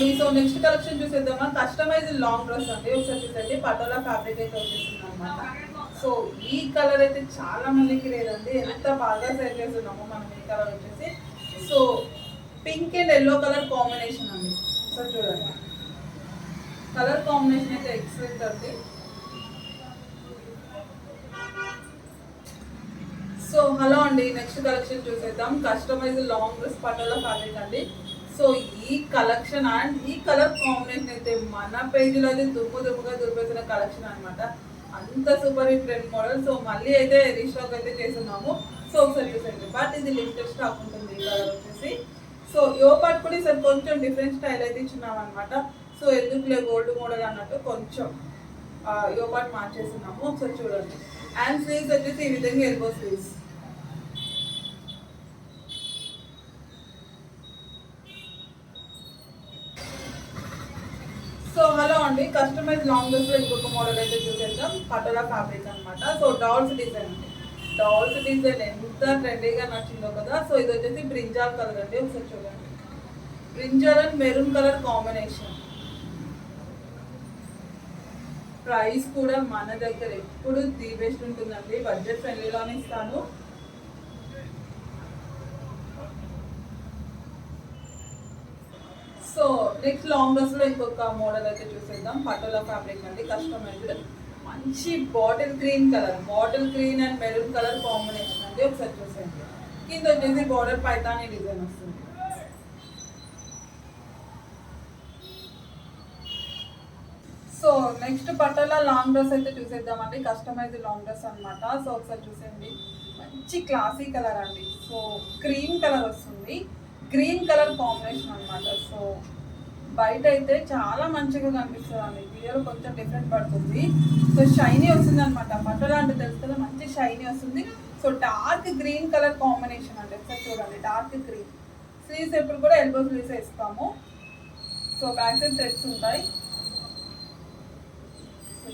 అండి so next collection చూసేద్దామా? Customise long dress అండి. ఒకసారి చూసండి పటోలా ఫ్యాబ్రిక్ అయితే వచ్చేసింది అనమాట సో ఈ కలర్ అయితే చాలా మందికి లేదండి. ఎంత బాగా సెట్ చేస్తున్నామో మనం ఈ కలర్ వచ్చేసి. So pink and yellow colour combination అండి. సో చూడండి. కలర్ కాంబినేషన్ అయితే ఎక్సలెంట్ అండి. సో హలో అండి. నెక్స్ట్ కలెక్షన్ చూసేద్దాం. Customise long dress patola fabric అండి. సో ఈ కలెక్షన్ అండ్ ఈ కలర్ కాంబినేషన్ అయితే మన పేజీలో అయితే దుమ్ము దుమ్ముగా దుర్పేసిన కలెక్షన్ అనమాట అంత super hit trend model so మళ్ళీ అయితే రీస్టాక్ అయితే చేస్తున్నాము. సో ఒకసారి చూసండి బట్ ఇది లిమిటెడ్ స్టాక్ ఉంటుంది ఈ కలర్ వచ్చేసి. సో యో పార్ట్ కూడా ఈసారి కొంచెం డిఫరెంట్ స్టైల్ అయితే ఇచ్చినాం అనమాట సో ఎందుకులే గోల్డ్ మోడల్ అన్నట్టు కొంచెం యో పార్ట్ మార్చేస్తున్నాము. ఒకసారి చూడండి. అండ్ స్లీవ్స్ వచ్చేసి ఈ విధంగా ఎల్బో స్లీవ్స్ సో హలో అండి కస్టమైజ్ లాంగ్ డ్రెస్లో ఇంకొక మోడల్ అయితే చూసేద్దాం. పటోలా ఫ్యాబ్రిక్ అనమాట సో డాల్స్ డిజైన్ అండి. డాల్స్ డిజైన్ ఎంత ట్రెండీగా నచ్చిందో కదా. సో ఇది వచ్చేసి బ్రింజాల్ కలర్ అండి. ఒకసారి చూడండి. Brinjal and maroon colour combination price కూడా మన దగ్గర ఎప్పుడు ది బెస్ట్ ఉంటుందండి బడ్జెట్ ఫ్రెండ్లీలోనే ఇస్తాను. సో నెక్స్ట్ లాంగ్ డ్రెస్లో ఇంకొక మోడల్ అయితే చూసేద్దాం. పటోలా ఫ్యాబ్రిక్ అండి కస్టమైజ్డ్ మంచి bottle green colour bottle green and maroon colour combination అండి. ఒకసారి చూసేయండి. కింద వచ్చేసి బార్డర్ పైతాని డిజైన్ వస్తుంది. So next patola long dress అయితే చూసేద్దామండి. కస్టమైజ్ లాంగ్ డ్రెస్ అన్నమాట. సో ఒకసారి చూసేయండి. మంచి క్లాసీ కలర్ అండి. సో క్రీమ్ కలర్ వస్తుంది. గ్రీన్ కలర్ కాంబినేషన్ అనమాట సో బయట అయితే చాలా మంచిగా కనిపిస్తుంది అండి వీడియోలో కొంచెం డిఫరెంట్ పడుతుంది. సో షైనీ వస్తుంది అనమాట పటోలా అంటే తెలుస్తుంది మంచి షైనీ వస్తుంది. So dark green colour combination అండి. ఒకసారి చూడండి. డార్క్ గ్రీన్ స్లీవ్స్ ఎప్పుడు కూడా ఎల్బో స్లీవ్స్ ఇస్తాము. సో బ్యాక్ సైడ్ థ్రెడ్స్ ఉంటాయి. సో